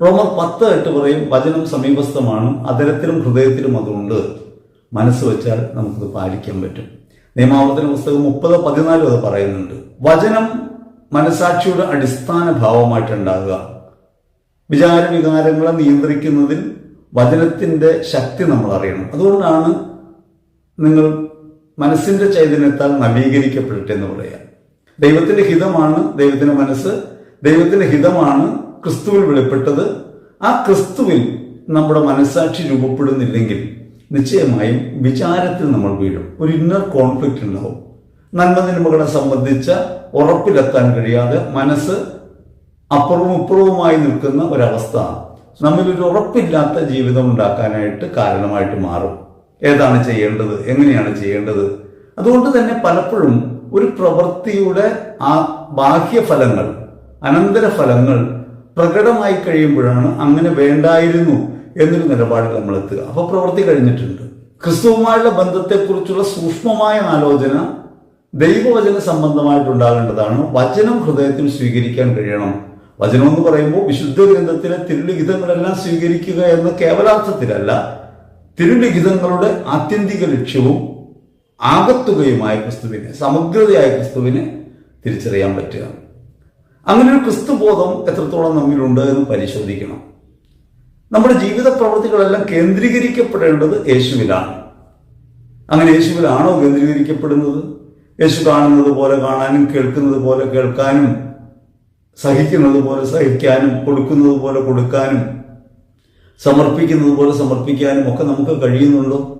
റോമർ പത്ത് എട്ട് പറയും വചനം സമീപസ്ഥമാണ് അതരത്തിലും ഹൃദയത്തിലും അതുകൊണ്ട് മനസ്സ് വെച്ചാൽ നമുക്കത് പാലിക്കാൻ പറ്റും. നിയമാവർത്തന പുസ്തകം മുപ്പത് പതിനാലും അത് പറയുന്നുണ്ട്. വചനം മനസാക്ഷിയുടെ അടിസ്ഥാന ഭാവമായിട്ടുണ്ടാകുക. വിചാര വികാരങ്ങളെ നിയന്ത്രിക്കുന്നതിൽ വചനത്തിന്റെ ശക്തി നമ്മൾ അറിയണം. അതുകൊണ്ടാണ് നിങ്ങൾ മനസ്സിന്റെ ചൈതന്യത്താൽ നവീകരിക്കപ്പെടട്ടെ എന്ന് പറയാം ദൈവത്തിന്റെ ഹിതമാണ് ദൈവത്തിന്റെ മനസ്സ്. ദൈവത്തിന്റെ ഹിതമാണ് ക്രിസ്തുവിൽ വെളിപ്പെട്ടത് ആ ക്രിസ്തുവിൽ നമ്മുടെ മനസാക്ഷി രൂപപ്പെടുന്നില്ലെങ്കിൽ നിശ്ചയമായും വിചാരത്തിൽ നമ്മൾ വീഴും. ഒരു ഇന്നർ കോൺഫ്ലിക്റ്റ് ഉണ്ടാവും. നന്മ തിന്മകളെ സംബന്ധിച്ച ഉറപ്പിലെത്താൻ കഴിയാതെ മനസ്സ് അപ്പുറവും ഇപ്പുറവുമായി നിൽക്കുന്ന ഒരവസ്ഥ. ഒരു ഉറപ്പില്ലാത്ത ജീവിതം ഉണ്ടാക്കാനായിട്ട് കാരണമായിട്ട് മാറും. ഏതാണ് ചെയ്യേണ്ടത്? എങ്ങനെയാണ് ചെയ്യേണ്ടത്? അതുകൊണ്ട് തന്നെ പലപ്പോഴും ഒരു പ്രവൃത്തിയുടെ ആ ബാഹ്യഫലങ്ങൾ അനന്തരഫലങ്ങൾ പ്രകടമായി കഴിയുമ്പോഴാണ് അങ്ങനെ വേണ്ടായിരുന്നു എന്നൊരു നിലപാടിൽ നമ്മൾ എത്തുക അപ്പൊ പ്രവൃത്തി കഴിഞ്ഞിട്ടുണ്ട്. ക്രിസ്തുവുമായുള്ള ബന്ധത്തെക്കുറിച്ചുള്ള സൂക്ഷ്മമായ ആലോചന ദൈവവചന സംബന്ധമായിട്ടുണ്ടാകേണ്ടതാണ്. വചനം ഹൃദയത്തിൽ സ്വീകരിക്കാൻ കഴിയണം. വചനം എന്ന് പറയുമ്പോൾ വിശുദ്ധ ഗ്രന്ഥത്തിലെ തിരുലിഖിതങ്ങളെല്ലാം സ്വീകരിക്കുക എന്ന കേവലാർത്ഥത്തിലല്ല തിരുലിഖിതങ്ങളുടെ ആത്യന്തിക ലക്ഷ്യവും ആകത്തുകയുമായ ക്രിസ്തുവിനെ സമഗ്രതയായ ക്രിസ്തുവിനെ തിരിച്ചറിയാൻ പറ്റുക. അങ്ങനെ ഒരു ക്രിസ്തു ബോധം എത്രത്തോളം നമ്മിലുണ്ട് എന്ന് പരിശോധിക്കണം. നമ്മുടെ ജീവിത പ്രവൃത്തികളെല്ലാം കേന്ദ്രീകരിക്കപ്പെടേണ്ടത് യേശുവിലാണ്. അങ്ങനെ യേശുവിലാണോ കേന്ദ്രീകരിക്കപ്പെടുന്നത്? യേശു കാണുന്നത് പോലെ കാണാനും കേൾക്കുന്നത് പോലെ കേൾക്കാനും സഹിക്കുന്നത് പോലെ സഹിക്കാനും കൊടുക്കുന്നത് പോലെ കൊടുക്കാനും സമർപ്പിക്കുന്നത് പോലെ സമർപ്പിക്കാനും ഒക്കെ നമുക്ക് കഴിയുന്നുണ്ടോ?